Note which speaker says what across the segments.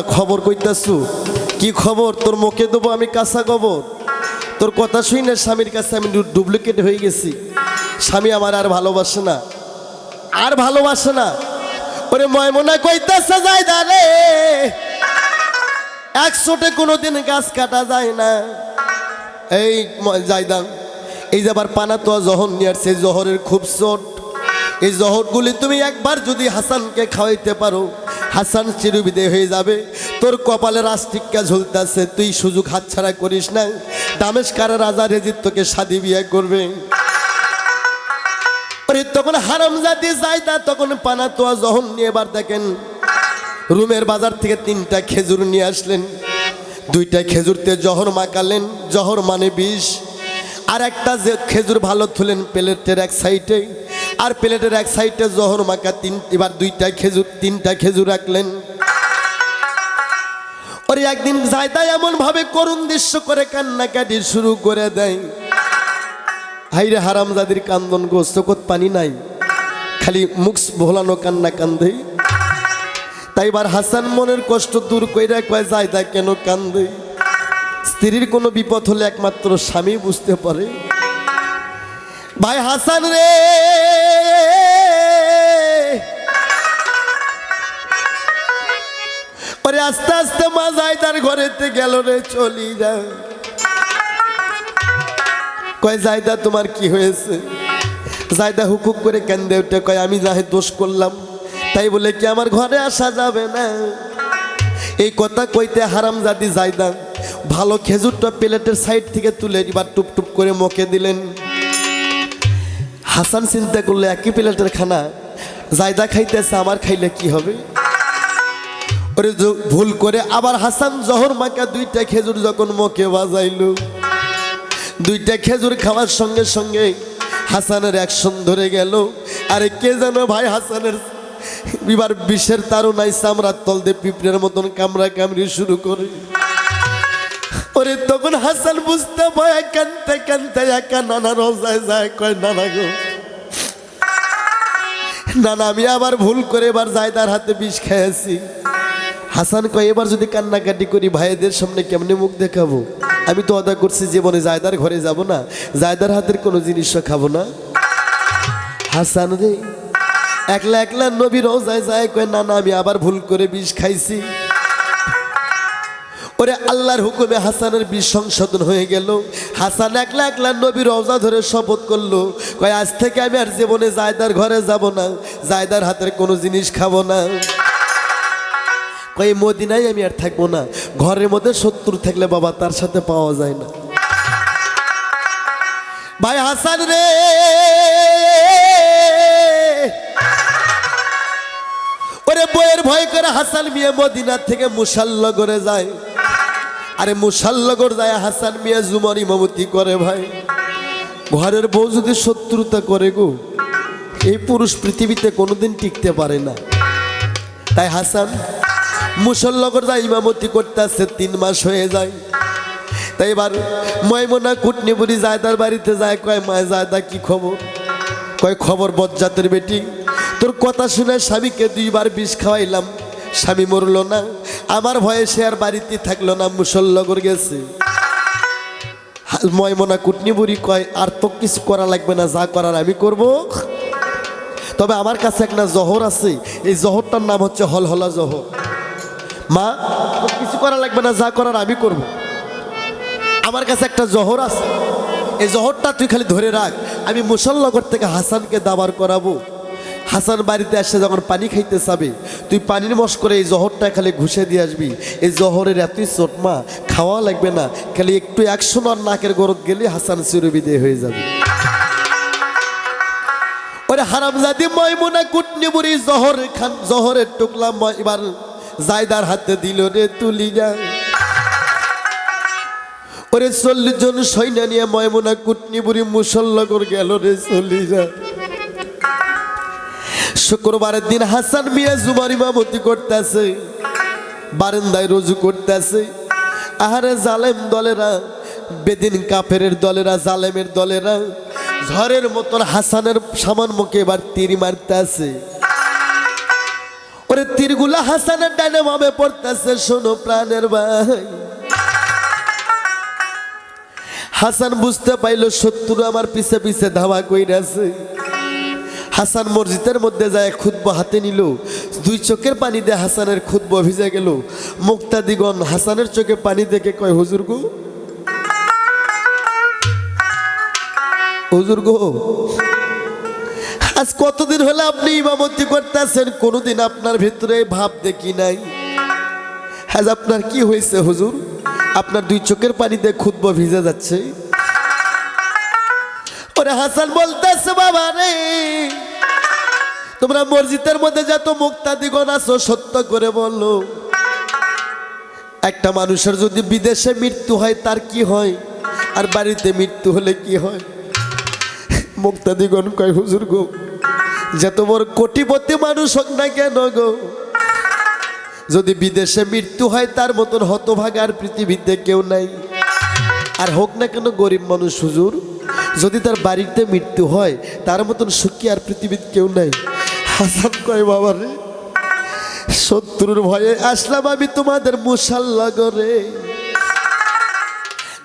Speaker 1: খবর কইতাছু? কি খবর? তোর মুখে দেবো আমি কাঁচা খবর তোর কথা শুই না, স্বামীর কাছে আমি ডুপ্লিকেট হয়ে গেছি। স্বামী আমার আর ভালোবাসে না। আর ভালোবাসে না। ওরে ময়মনা কইতাছে যায় দাঁড়ে একশোটে কোনোদিন গাছ কাটা যায় না। এই ম- জায়দান এই যে আবার পানা তো জহর নিয়ে জহরের খুব চোট। এই জহরগুলি তুমি একবার যদি হাসানকে খাওয়াইতে পারো হাসান চিরবিদে হয়ে যাবে। তোর কপালে রাস্টিকা ঝুলতেছে, তুই সুযোগ হাতছাড়া করিস না। দামেশকারা রাজা রেজিত তোকে শাদি বিয়ে করবে। তখন হারাম জাতি জায়দা তখন পানা তোয়া জহন নিয়ে এবার দেখেন, রুমের বাজার থেকে তিনটা খেজুর নিয়ে আসলেন। দুইটা খেজুরতে জহর মাকালেন জহর মানে বিষ। আর একটা যে খেজুর ভালো তুলেন, প্লেটের এক সাইডে আর প্লেটের এক সাইডে জহর মাকা তিন এবার দুইটা খেজুর, তিনটা খেজুর রাখলেন। ওরে একদিন জায়দা এমন ভাবে করুণ দৃশ্য করে কান্নাকাটি শুরু করে দেয়। হাইরে হারামজাদির কান্দন গো চোখত পানি নাই। খালি মুখ ভোলানো কান্না কান্দে। তাই এবার হাসান মনের কষ্ট দূর কইরা কয় তা কেন কান্দে? স্ত্রীর কোনো বিপদ হলে একমাত্র স্বামী বুঝতে পারে। ভাই হাসান রে ওরে আস্তে আস্তে মা যায় তার ঘরেতে গেল রে, চলি যা। কয়, জায়দা, তোমার কি হয়েছে? জায়দা হুকুক করে কেন্দে উঠে কয়, আমি যাহে দোষ করলাম, তাই বলে কি আমার ঘরে আসা যাবে না? এই কথা কইতে হারাম জাদি জায়দা ভালো খেজুরটা প্লেটের সাইড থেকে তুলে এবার টুপ টুপ করে মকে দিলেন। হাসান চিন্তা করলে, একই প্লেটের খানা, জায়দা খাইতেছে, আমার খাইলে কি হবে? ওরে ভুল করে আবার হাসান জহর মাকা দুইটা খেজুর যখন মুখে বাজাইল, দুইটা খেজুর খাওয়ার সঙ্গে সঙ্গে হাসানের অ্যাকশন ধরে গেল। আরে কে যেন ভাই হাসানের এবার বিষের তারুনাই চামড়ার তল দিয়ে পিঁপড়ের মতন কামড়া কামড়ি শুরু করে। ওরে তখন হাসান বুঝতে ভয় কানতে কানতে একা নানা রোজায় যায়, কয়, নানা গো, নানা, আমি আবার ভুল করে এবার জায়দার হাতে বিষ খেয়েছি। হাসান কয়, এবার যদি কান্নাকাটি করি, ভাইদের সামনে কেমনে মুখ দেখাবো? আমি তো অদা করছি জীবনে জায়দার ঘরে যাব না, জায়দার হাতের কোনো জিনিসও খাব না। হাসান রে, একলা একলা নবী রোজায় যায় কয়, না না, আমি আবার ভুল করে বিষ খাইছি। ওরে আল্লাহর হুকুমে হাসানের বিষ সংশোধন হয়ে গেল। হাসান একলা একলা নবী রওজা ধরে শপথ করল, কয়, আজ থেকে আমি আর জীবনে জায়দার ঘরে যাব না, জায়দার হাতের কোনো জিনিস খাব না। কই মদিনায় আমি আর থাকব না। ঘরের মধ্যে শত্রু থাকলে বাবা তার সাথে পাওয়া যায় না। ভাই হাসান রে। ওরে বইয়ের ভয় করে হাসান মিয়া মদিনা থেকে মুসাল্লগরে যায়। আরে মুসাল্লগর যায়, হাসান মিয়া জুমার ইমামতি করে ভাই। ঘরের বউ যদি শত্রুতা করে গো, এই পুরুষ পৃথিবীতে কোনোদিন টিকতে পারে না। তাই হাসান মুসল্লগর যা ইমামতি করতে আসছে তিন মাস হয়ে যায়। তাই এবার ময়মনা কুটনি বুড়ি যায় তার বাড়িতে যায়, কয় মায় তা কি খবর? কয়, খবর বজ্জাতের বেটি। তোর কথা শুনে স্বামীকে দুইবার বিষ খাওয়াইলাম। স্বামী মরলো না। আমার ভয়ে সে আর বাড়িতে থাকল না, মুসল্লগর গেছে। ময়মনা কুটনি বুড়ি কয়, আর তো কিছু করা লাগবে না, যা করার আমি করব। তবে আমার কাছে একটা জহর আছে। এই জহরটার নাম হচ্ছে হলহলা জহর। মা, কিছু করা লাগবে না, যা করার আমি করব। আমার কাছে একটা জহর আছে। এই জহরটা তুই খালি ধরে রাখ। আমি মুসল্লগর থেকে হাসানকে দাবার করাবো। হাসান বাড়িতে আসে যখন পানি খাইতে চাবে তুই পানির মশ করে এই জহরটা খালি ঘুষে দিয়ে আসবি। এই জহরের এতই চটমা খাওয়া লাগবে না। খালি একটু একশো আর নাকের গরত গেলে হাসান চিরবিদে হয়ে যাবে। ওরে হারামজাদি ময়মুনা কুটনি বুড়ি জহর খান জহরের টুকলা এবার জায়দার হাতে দিল রে তুলি যা ওরে চল্লিশ জন সৈন্য নিয়ে ময়মুনা কুটনি বুড়ি মুসল্লগর গেল রে চল্লি যা শুক্রবারের দিন হাসান মিয়া জুমার ইমামতি করতেছে, বারান্দায় রজু করতেছে। আহারে জালেম দলেরা, বেদিন কাফের দলেরা, জালেমের দলেরা, ঝড়ের মতন হাসানের সামান মুখে এবার তীর মারতে আছে ওরে তীরগুলা হাসানের ডানে মামে পড়তেছে, শোনো প্রাণের ভাই। হাসান বুঝতে পাইল শত্রু আমার পিছে পিছে ধাওয়া কইরাছে। হাসান মসজিদের মধ্যে যায় খুদ্ব হাতে নিল। দুই চোখের পানি দিয়ে হাসানের খুদ্ব ভিজে গেল। মুক্তাদিগণ হাসানের চোখে পানি দেখে কয়, হুজুর গো। হুজুর গো আজ কতদিন হলে আপনি ইমামতি করতেছেন? কোনোদিন আপনার ভিতরে ভাব দেখি নাই। আজ আপনার কি হয়েছে হুজুর? আপনার দুই চোখের পানিতে খুদ্ব ভিজে যাচ্ছে। ওরে হাসান বলতেছে, বাবা রে, তোমরা মসজিদের মধ্যে যত মুক্তাদিগণ আছো, সত্য করে বলল একটা মানুষের যদি বিদেশে মৃত্যু হয়, তার কি হয়? আর বাড়িতে মৃত্যু হলে কি হয়? মুক্তাদিগণ কয়, হুজুর গো যত তোমার কোটিপতি মানুষ হোক না কেন গো, যদি বিদেশে মৃত্যু হয়, তার মতন হতভাগ আর পৃথিবীতে কেউ নাই। আর হোক না কেন গরিব মানুষ হুজুর, যদি তার বাড়িতে মৃত্যু হয়, তার মতন সুখী আর পৃথিবীতে কেউ নাই। হাসান কয়, বাবা রে, শত্রুর ভয়ে আসলাম আমি তোমাদের মুসাল্লা করে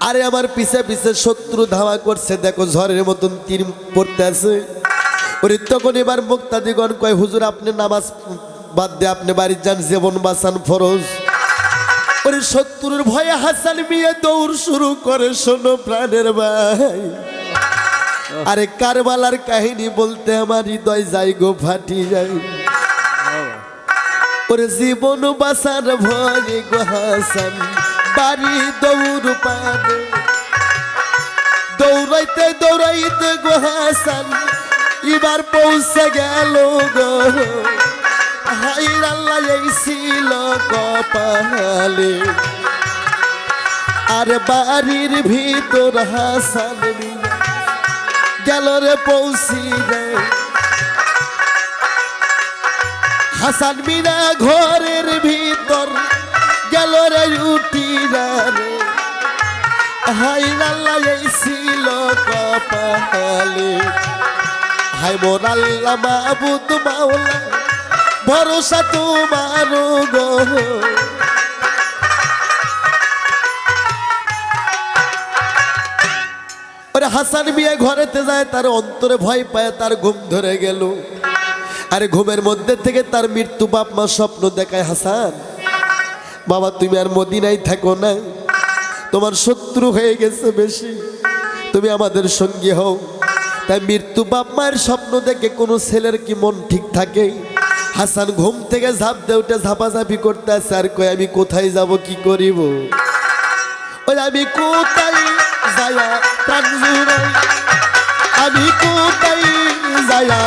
Speaker 1: আরে আমার পিছে পিছে শত্রু ধাওয়া করছে, দেখো ঝড়ের মতন তীর পড়তে আছে। ওরে তখন এবার মুক্তাদিগণ কয়, হুজুর, আপনি নামাজ বাদ দিয়ে আপনি বাড়ির যান, জীবন বাঁচান, ফরজ। ওরে শত্রুর ভয়ে হাসান মিয়া দৌড় শুরু করে, শোনো প্রাণের ভাই। আরে কারবালার কাহিনী বলতে আমার হৃদয় যাই গো, ফাটি যায়। ওরে জীবন বাসার ভয়ে গো হাসান, বাড়ি দৌড় পারে দৌড়াইতে দৌড়াইতে গো হাসান এবার পৌঁছে গেল গো। কপালে। আর বাড়ির ভিতর হাসান গেল রে পৌঁছি হাসান মিনা ঘরের ভিতর গেল রে উঠি রে হাই আল্লাহ, এই কপালে। হাই মোর আল্লাহ মাবুদ মাওলা, ভরসা তোমার গো। হাসান মিয়া ঘরেতে যায়, তার অন্তরে ভয় পায়, তার ঘুম ধরে গেল। আরে ঘুমের মধ্যে থেকে তার মৃত্যু বাপ মা স্বপ্ন দেখায় হাসান। বাবা, তুমি আর মদিনায় থাকো না। তোমার শত্রু হয়ে গেছে বেশি। তুমি আমাদের সঙ্গী হও। তাই মৃত্যু বাপ মায়ের স্বপ্ন দেখে কোনো ছেলের কি মন ঠিক থাকে? হাসান ঘুম থেকে ঝাঁপ দিয়ে উঠে ঝাপাঝাপি করতে আসে আর কই আমি কোথায় যাব, কি করিব? ওই আমি কোথায় আমি কোথায় যায়া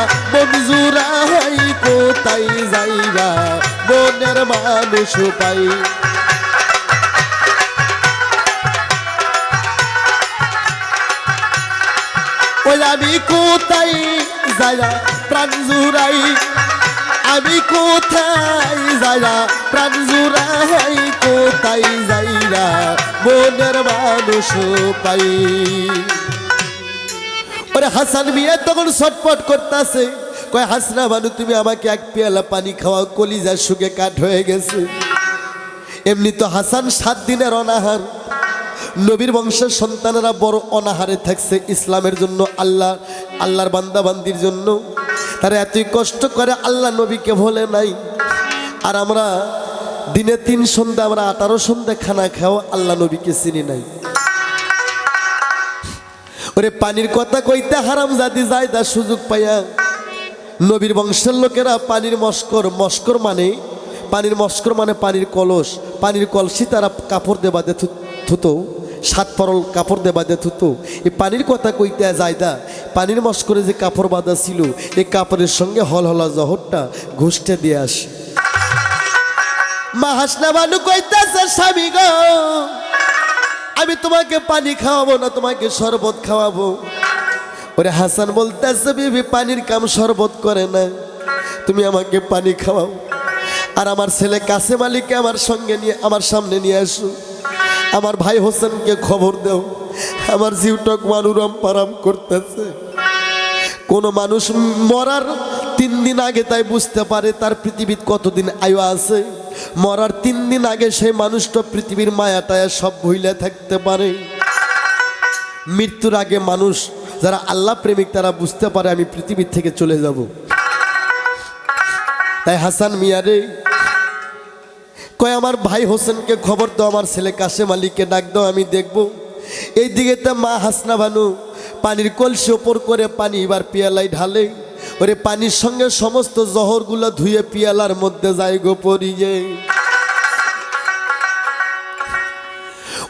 Speaker 1: কোথায় যাইয়া মনের মানুষ পাই? ওই আমি কোথায় যায়া প্রাণ জুড়াই? আমি কোথায় যায়া প্রাণ জুড়াই? কোথায় যাইরা মনের মানুষ পাই? ওরে হাসান মিয়া তখন ছটপট করতেছে। কয়, হাসনা মানু তুমি আমাকে এক পেয়ালা পানি খাওয়াও কলিজা শুকে কাঠ হয়ে গেছে। এমনি তো হাসান সাত দিনের অনাহার। নবীর বংশের সন্তানেরা বড় অনাহারে থাকছে ইসলামের জন্য, আল্লাহ, আল্লাহর বান্দাবান্দির জন্য। তারা এতই কষ্ট করে আল্লাহ নবীকে ভোলে নাই। আর আমরা দিনে তিন সন্ধ্যা, আমরা আঠারো সন্ধ্যা খানা খাও আল্লাহ নবীকে চিনি নাই। ওরে পানির কথা কইতে হারাম জাতি যায় তার সুযোগ পাইয়া। নবীর বংশের লোকেরা পানির মস্কর মস্কর মানে পানির মস্কর মানে পানির কলস, পানির কলসি তারা কাপড় দেবাদে থুতো সাত পরল কাপড় দেবাদে থুতো এই পানির কথা কইতে যায়দা পানির মস্করে যে কাপড় বাঁধা ছিল এই কাপড়ের সঙ্গে হল হলা জহরটা ঘুষটে দিয়ে আসে। মা হাসনা বানু কইতেছে, স্বামী গো, আমি তোমাকে পানি খাওয়াবো না, তোমাকে শরবত খাওয়াবো। ওরে হাসান বলতেছে, বিবি, পানির কাম শরবত করে না, তুমি আমাকে পানি খাওয়াও। আর আমার ছেলে কাসেম আলীকে আমার সঙ্গে নিয়ে, আমার সামনে নিয়ে আসো। আমার ভাই হোসেনকে খবর দেও। আমার জিউটক মানুরাম পারাম করতেছে। কোনো মানুষ মরার তিন দিন আগে তাই বুঝতে পারে তার পৃথিবীর কতদিন আয়ু আছে। মরার তিন দিন আগে সেই মানুষটা পৃথিবীর মায়া টায়া সব ভুইলে থাকতে পারে। মৃত্যুর আগে মানুষ যারা আল্লাহ প্রেমিক তারা বুঝতে পারে আমি পৃথিবীর থেকে চলে যাব। তাই হাসান মিয়ারে কয়, আমার ভাই হোসেনকে খবর দাও, আমার ছেলে কাশেম আলীকে ডাক দাও, আমি দেখব। এই দিকে তো মা হাসনা ভানু, পানির কলসি ওপর করে পানি এবার পিয়ালাই ঢালে। ওরে, পানির সঙ্গে সমস্ত জহরগুলো ধুয়ে পিয়ালার মধ্যে যায় গো পরিয়ে।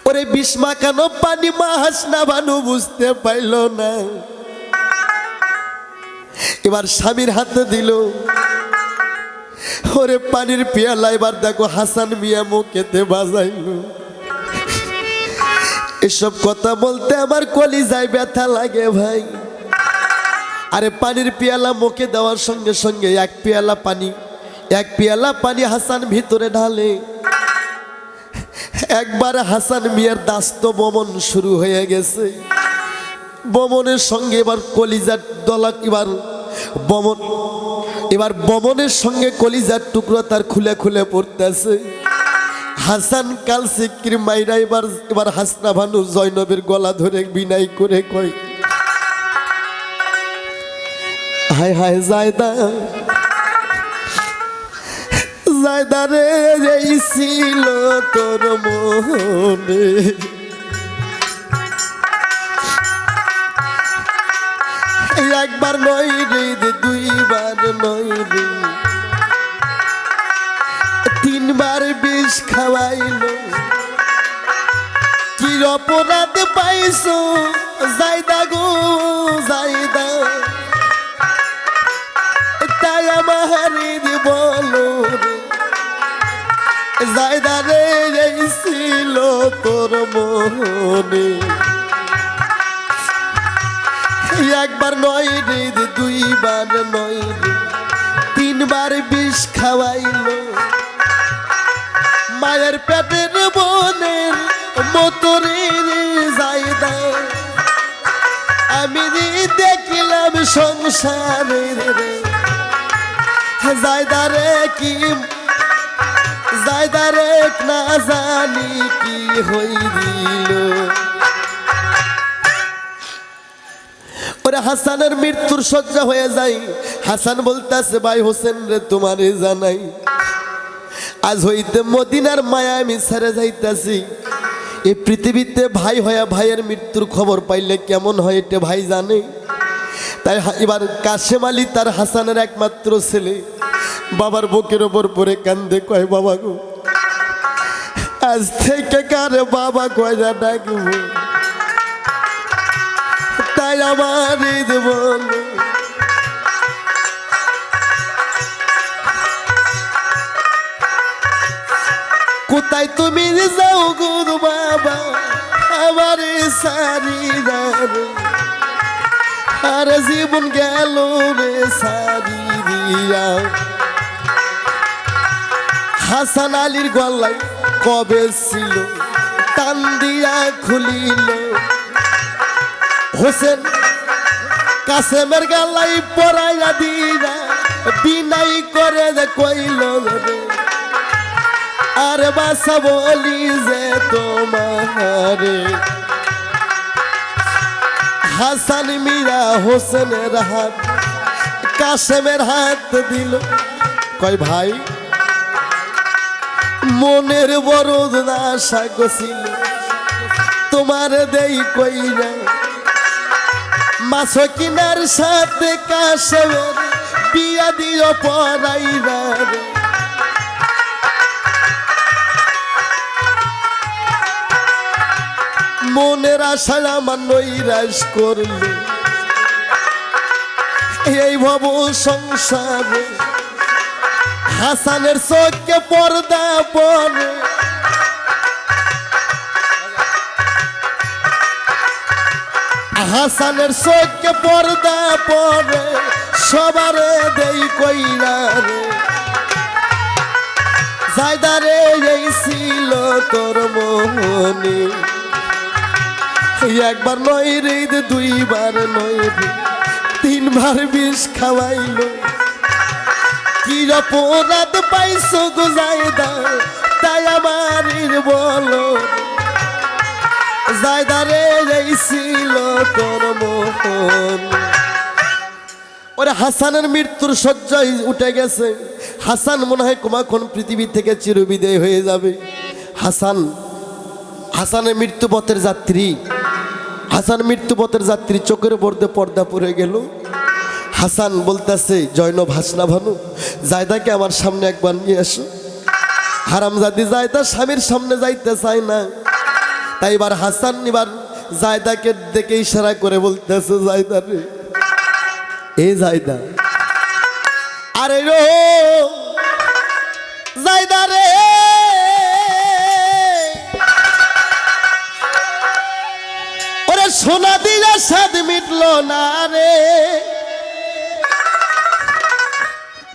Speaker 1: ওরে বিষ্মা কেন পানি মা হাসনা ভানু বুঝতে পাইল না। এবার স্বামীর হাতে দিল। ওরে পানির পেয়ালা, এবার দেখো হাসান মিয়া মুখেতে বাজাইল। এসব কথা বলতে আমার কলিজায় ব্যথা লাগে ভাই। আরে পানির পেয়ালা মুখে দেওয়ার সঙ্গে সঙ্গে এক পেয়ালা পানি, এক পেয়ালা পানি হাসান ভিতরে ঢালে। একবার হাসান মিয়ার দাস্ত বমন শুরু হয়ে গেছে। বমনের সঙ্গে এবার কলিজার দলা এবার বমন এবার বমনের সঙ্গে কলিজার টুকরো তার খুলে খুলে পড়তেছে। হাসান কাল সিকির মাইরা এবার এবার হাসনা ভানু জয়নবের গলা ধরে বিনাই করে কয়, হায় হায় জায়দা জায়দা রে ছিল তোর মনে। একবার নয় রে দুইবার নয় রে। তিনবার বিষ খাওয়াইল। কি অপরাধ পাইছো? জায়দা গো জায়দা তাই আমার বলো জায়দা রে ছিল তোর মনে। একবার নয় রে দুইবার নয় রে। তিনবার বিষ খাওয়াইল। মায়ের পেটের বোনের মতো রে জায়দা। আমি দেখলাম সংসারে রে জায়দা রে কি জায়দারে না জানি কি হইল। ওরে হাসানের মৃত্যুর সজ্জা হয়ে যায়। হাসান বলতেছে, ভাই হোসেন রে তোমারে জানাই। আজ হইতে মদিনার মায়া আমি ছেড়ে যাইতাছি। এই পৃথিবীতে ভাই হয়ে ভাইয়ের মৃত্যুর খবর পাইলে কেমন হয় এটা ভাই জানে। তাই এবার কাশেম আলী তার হাসানের একমাত্র ছেলে। বাবার বুকের ওপর পরে কান্দে, কয় বাবা গো, আজ থেকে কার বাবা কয়টা ডাকবো? তাই আমার কোথায় তুমি যাও গুরু বাবা? আমার সারি আর জীবন গেল রে সারি দিয়া। হাসান আলীর গলায় কবে ছিল? টান দিয়া খুলিল। হোসেন কাসেমের গালাই পরাইয়া দিয়া বিনাই করে দে কইল রে। আর বাসা বলি যে তোমারে। হাসান মিয়া হোসেনের হাত কাসেমের হাত দিল। কয় ভাই, মনের বড় আশা গছিল তোমার দেই কইরা মাছ কিনার সাথে কাশেমের বিয়া দিও পরাইরা রে। মনের আশায় আমার নৈরাশ করলে, এই ভব সংসারে হাসানের চোখকে পর্দা পরে। হাসানের চোখকে পর্দা পরে সবারে দেই কইরা রে। জায়দারে এই ছিল তোর মোহনী একবার নয় রে দুইবার নয় তিনবার বিষ খাওয়াইল। কি অপরাধ পাইছো গো জায়দা, তাই আমার বলো। জায়দারে এই ছিল তোর মোহন। ওরে হাসানের মৃত্যুর শয্যায় উঠে গেছে। হাসান মনে হয় কোমাখন পৃথিবী থেকে চিরবিদায় হয়ে যাবে। হাসান, হাসানের মৃত্যুপথের যাত্রী। হাসান মৃত্যুপথের যাত্রী চোখের বর্দে পর্দা পড়ে গেল। হাসান বলতেছে জৈনব হাসনা ভানু, জায়দাকে আমার সামনে একবার নিয়ে আসো। হারামজাদি জায়দা স্বামীর সামনে যাইতে চায় না। তাই এবার হাসান এবার জায়দাকে দেখে ইশারা করে বলতেছে, জায়দা রে। এ জায়দা। আরে রো, জায়দা রে। ওরে সোনা দিলে স্বাদ মিটলো না রে।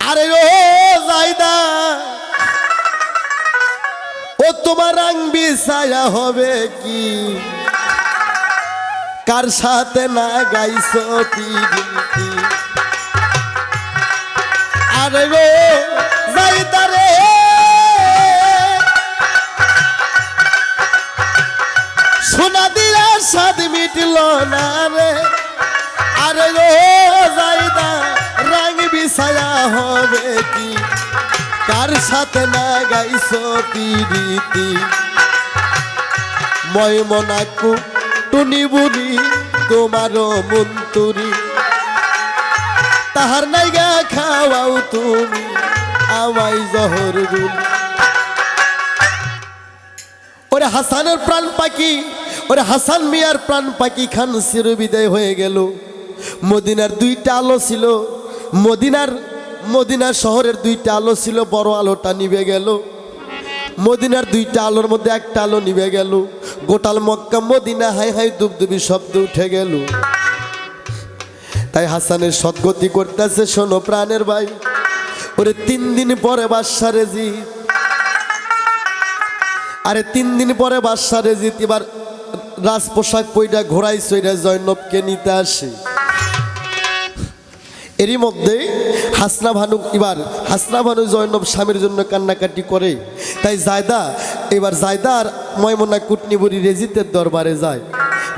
Speaker 1: আরে ও জায়দা। তোমার রং বিছায়া হবে কি? কার সাথে না গাইছো পিরিতি আরে গো জায়দা রে সোনা দিয়া স্বাদ মিটল না রে। আরে গো জায়দা রং বিছায়া হবে কি? কার সাথে না গাইছো পিরিতি। ময় মনাকু টুনি বুড়ি, তোমারও মন্তুরি। তাহার নাইগা খাওয়াও তুমি, আমায় জহর ওরে হাসানের প্রাণ পাখি, ওরে হাসান মিয়ার প্রাণ পাখি খান চিরবিদায় হয়ে গেল। মদিনার দুইটা আলো ছিল, মদিনার মদিনার শহরের দুইটা আলো ছিল, বড় আলোটা নিভে গেল। মদিনার দুইটা আলোর মধ্যে একটা আলো নিভে গেল। গোটাল মক্কা, মদিনা, হাই হাই দুবদুবি শব্দ উঠে গেল। তাই হাসানের সদ্গতি করতেছে, শোনো প্রাণের ভাই। ওরে, তিন দিন পরে বাদশা রেজিত আরে, তিন দিন পরে বাদশা রেজিত এবার রাজ পোশাক পইটা ঘোড়াই সইরা জৈনবকে নিতে আসে। এরই মধ্যে হাসনা ভানু এবার হাসনা ভানু জয়নব স্বামীর জন্য কান্নাকাটি করে। তাই জায়দা, এবার জায়দা আর ময়মনা কুটনিবুড়ি রেজিতের দরবারে যায়।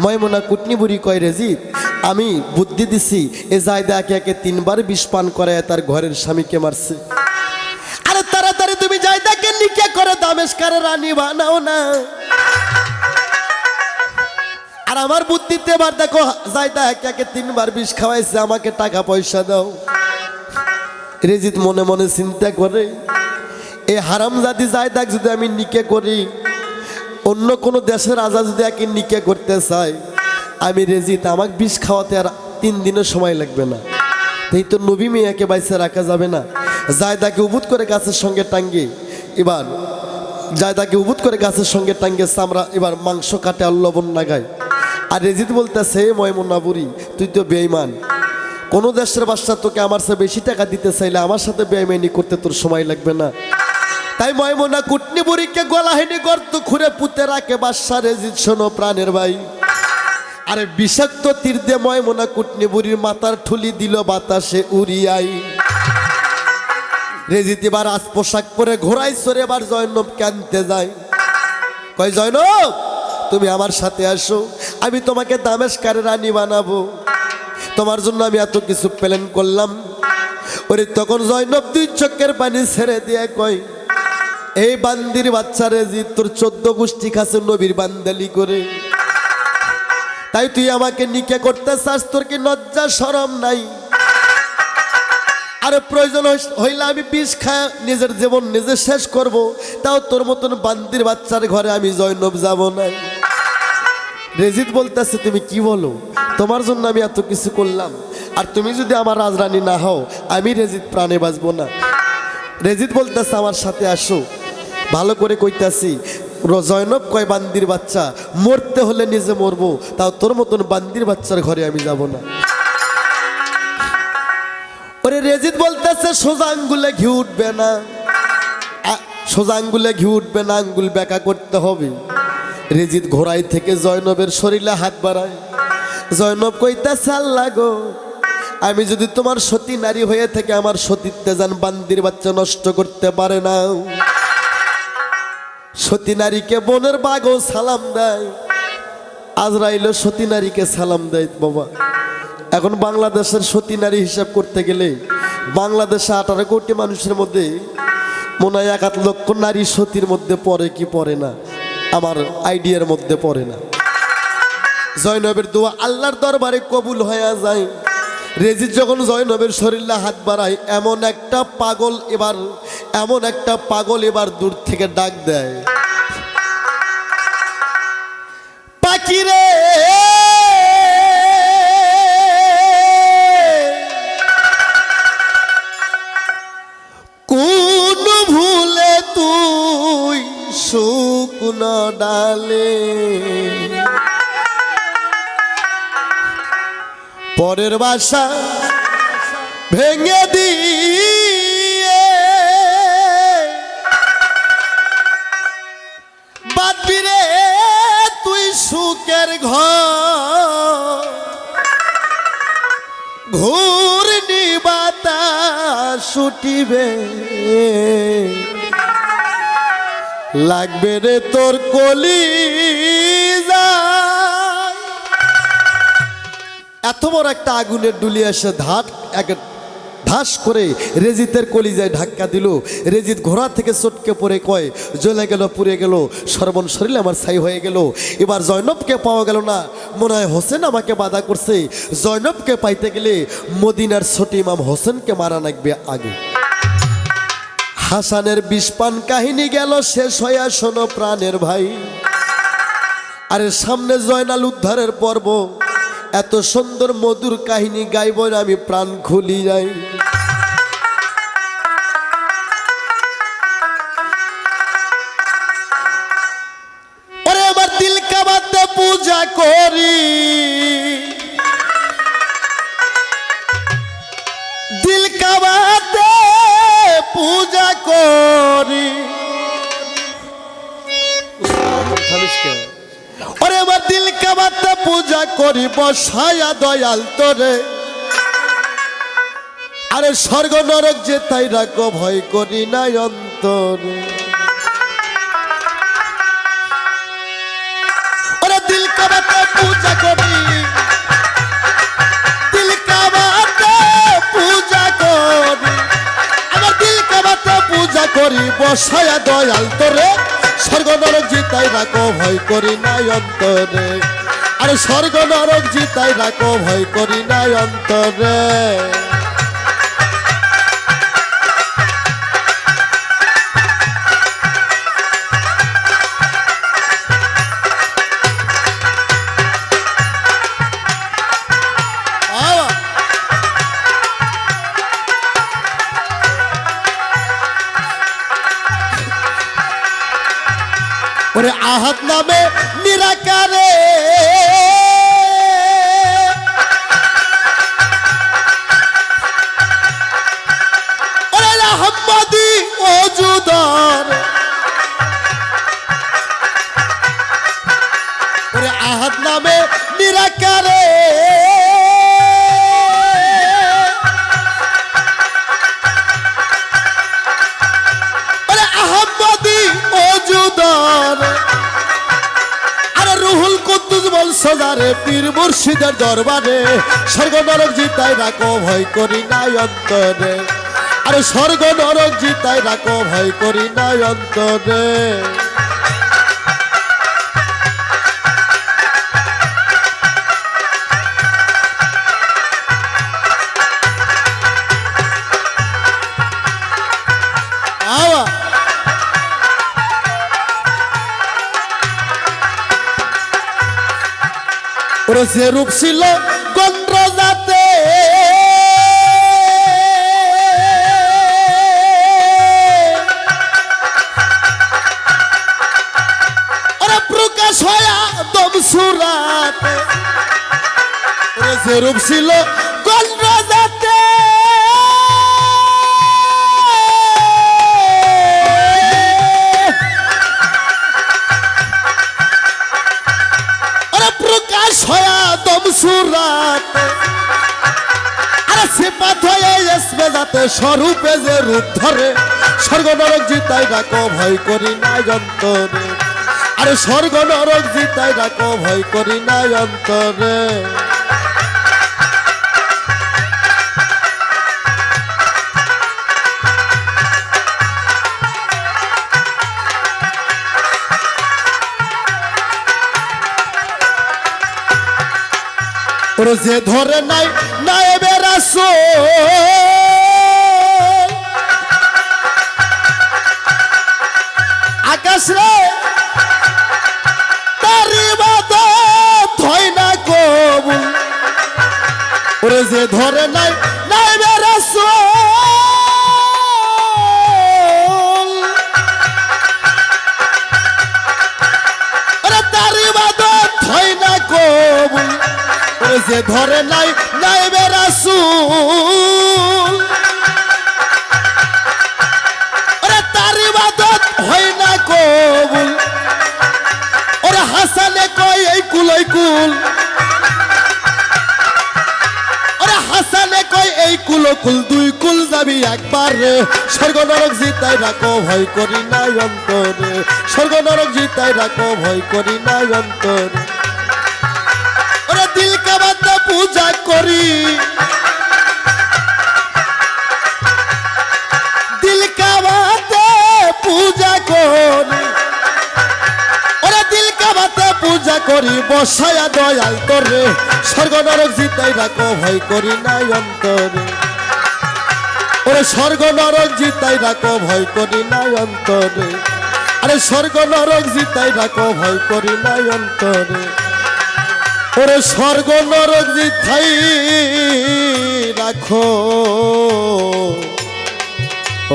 Speaker 1: ময়মনা কুটনিবুড়ি কয়, রেজিত, আমি বুদ্ধি দিছি, এ জায়দা একে একে তিনবার বিষ পান করায় তার ঘরের স্বামীকে মারছে। আরে তাড়াতাড়ি তুমি জায়দাকে নিকে করে দামেশকারের রানী বানাও না। আর আমার বুদ্ধিতে এবার দেখো, জায়দা একে একে তিনবার বিষ খাওয়াইছে, আমাকে টাকা পয়সা দাও। রেজিত মনে মনে চিন্তা করে এই হারামজাদি জায়দাক যদি আমি নিকে করি, অন্য কোনো দেশের রাজা যদি একে নিকে করতে চাই আমি রেজিত, আমাকে বিষ খাওয়াতে আর তিন দিনের সময় লাগবে না। এই তো নবী মেয়াকে বাইসে রাখা যাবে না। জায়দাকে উবুত করে গাছের সঙ্গে টাঙ্গে, এবার জায়দাকে উবুত করে গাছের সঙ্গে টাঙ্গে চামড়া, এবার মাংস কাটে আর লবণ লাগায়। আর রেজিত বলতেছে ময়মনা বুড়ি, তুই তো বেইমান কোনো দেশের বাচ্চা তোকে আমার সাথে বেশি টাকা দিতে চাইলে আমার সাথে বেইমানি করতে তোর সময় লাগবে না। তাই ময়মনা কুটনি বুড়িকে গলাহিনী গর্ত খুঁড়ে পুঁতে রাখে বাদশা রেজিত শোনো প্রাণের ভাই। আরে বিষাক্ত তীর দিয়ে ময়মনা কুটনি বুড়ির মাথার ঠুলি দিল বাতাসে উড়িয়াই। রেজিত এবার আজ পোশাক পরে ঘোড়াই সরে এবার জয়নবকে আনতে যায়। কয়, জয়নব, তুমি আমার সাথে আসো, আমি তোমাকে দামেশকারের রানী বানাবো। তোমার জন্য আমি এত কিছু প্ল্যান করলাম। ওরে তখন জয়নব দুই চোখের পানি ছেড়ে দিয়ে কয়, এই বান্দির বাচ্চা যে তোর চোদ্দ গোষ্ঠী খাসে নবীর বান্দালি করে। তাই তুই আমাকে নিকে করতে চাস, তোর কি লজ্জা সরম নাই? আরে প্রয়োজন হইলে আমি বিষ খায় নিজের জীবন নিজে শেষ করব, তাও তোর মতন বান্দির বাচ্চার ঘরে আমি জয়নব যাব না। রেজিত বলতেছে, তুমি কি বলো? তোমার জন্য আমি এত কিছু করলাম। আর তুমি যদি আমার রাজরানী না হও, আমি রেজিত প্রাণে বাঁচবো না। রেজিত বলতেছে, আমার সাথে আসো। ভালো করে কইতাছি জয়নব কয় বান্দির বাচ্চা? মরতে হলে নিজে মরবো, তাও তোর মতন বান্দির বাচ্চার ঘরে আমি যাব না। ওরে রেজিত বলতেছে, সোজা আঙ্গুলে ঘি উঠবে না। সোজা আঙ্গুলে ঘি উঠবে না, আঙ্গুল বেকা করতে হবে। রেজিত ঘোড়াই থেকে জয়নবের শরীরে হাত বাড়ায়। জয়নব কইতাছে আল্লাহ গো, আমি যদি তোমার সতী নারী হয়ে থেকে আমার সতীত্বে যান, বান্দির বাচ্চা নষ্ট করতে পারে না। সতী নারীকে বনের বাঘও সালাম দেয়। আজরাইলও সতী নারীকে সালাম দেয় বাবা। এখন বাংলাদেশের সতী নারী হিসাব করতে গেলে বাংলাদেশে আঠারো কোটি মানুষের মধ্যে মনে হয় এক লক্ষ নারী সতীর মধ্যে পড়ে কি পড়ে না। আমার আইডিয়ার মধ্যে পড়ে না। জয়নবের দোয়া আল্লাহর দরবারে কবুল হয়ে যায়। রেজির যখন জয়নবের শরীরে হাত বাড়ায়, এমন একটা পাগল এবার, এমন একটা পাগল এবার দূর থেকে ডাক দেয়। পাখি শুকনো ডালে। পরের বাসা ভেঙে দিয়ে। বাদবি রে তুই সুখের ঘর। ঘূর্ণি বাতাস ছুটিবে লাগবে রে তোর কলি এত বড় একটা আগুনের ডুলি এসে ধাট এক ধাস করে রেজিতের কলিজায় ধাক্কা দিল। রেজিত ঘোড়া থেকে চটকে পড়ে কয়, জ্বলে গেল, পুড়ে গেল, সর্বন শরীর আমার ছাই হয়ে গেল। এবার জয়নবকে পাওয়া গেল না। মনে হয় হোসেন আমাকে বাধা করছে। জয়নবকে পাইতে গেলে মদিনার ছোট ইমাম হোসেনকে মারা লাগবে আগে। হাসানের বিষপান কাহিনী গেল, শেষ হইয়া শোনো প্রাণের ভাই। আরে সামনে জয়নাল উদ্ধারের পর্ব। এত সুন্দর মধুর কাহিনী গাইব না, আমি প্রাণ খুলি যাই আমার দিল কাবাতে পূজা করি। কাবাতে পূজা করি বসায়া দয়াল তোরে। আরে স্বর্গ নরক যে তাই রাখো, ভয় করি নাই অন্তরে। ওরে বসায়া দয়াল তোরে। স্বর্গ নরক জিতাই রাখো, ভয় করি নাই অন্তরে। আরে স্বর্গ নরক জিতাই রাখো ভয় করি নাই অন্তরে। ওজুদার আরে রুহুল কুদ্দুস বল যারে পীর মুর্শিদের দরবারে স্বর্গ নরক জিতাই রাখো, ভয় করি নাই অন্তরে। আরে স্বর্গ নরক জিতাই রাখো, ভয় করি নাই অন্তরে। যে রূপ ছিল কন্দ্রজাতে। ওরে প্রকাশ হয়া দম সুরাতে। যে রূপ ছিল সুরাতে। আরে সিপাত হয়ে আসবে যাতে স্বরূপে যে রূপ ধরে স্বর্গ নরক জিতাই ডাকো, ভয় করি নাই অন্তরে। আরে স্বর্গ নরক জিতাই ডাকো, ভয় করি নাই অন্তরে। যে ধরে নাই নাই বেরাসো আকাশ রে তারি বাদ ধয় না কবুল। ধরে নাই যে ধরে নাই নাই বেরাসুল ওরে তার ইবাদত হয় না কবুল। ওরে হাসানে কয়, এই কুল ওই কুল। ওরে হাসানে কয়, এই কুল কুল, দুই কুল যাবি একবার রে। স্বর্গ নরক জিতাই রাখো, ভয় করি নাই অন্তরে। স্বর্গ নরক জিতাই রাখো, ভয় করি নাই অন্তরে। দিল পূজা করি। দিল কাবাতে পূজা করি। ওরে দিল কাবাতে পূজা করি, বসায়া দয়াল তোরে। স্বর্গ নরক জিতাই রাখো, ভয় করি নাই অন্তরে। ওরে স্বর্গ নরক জিতাই রাখো, ভয় করি নাই অন্তরে। আরে স্বর্গ নরক জিতাই রাখো, ভয় করি নাই অন্তরে। ওরে স্বর্গ নরক জিথাই রাখো।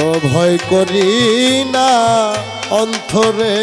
Speaker 1: ও ভয় করি না অন্তরে।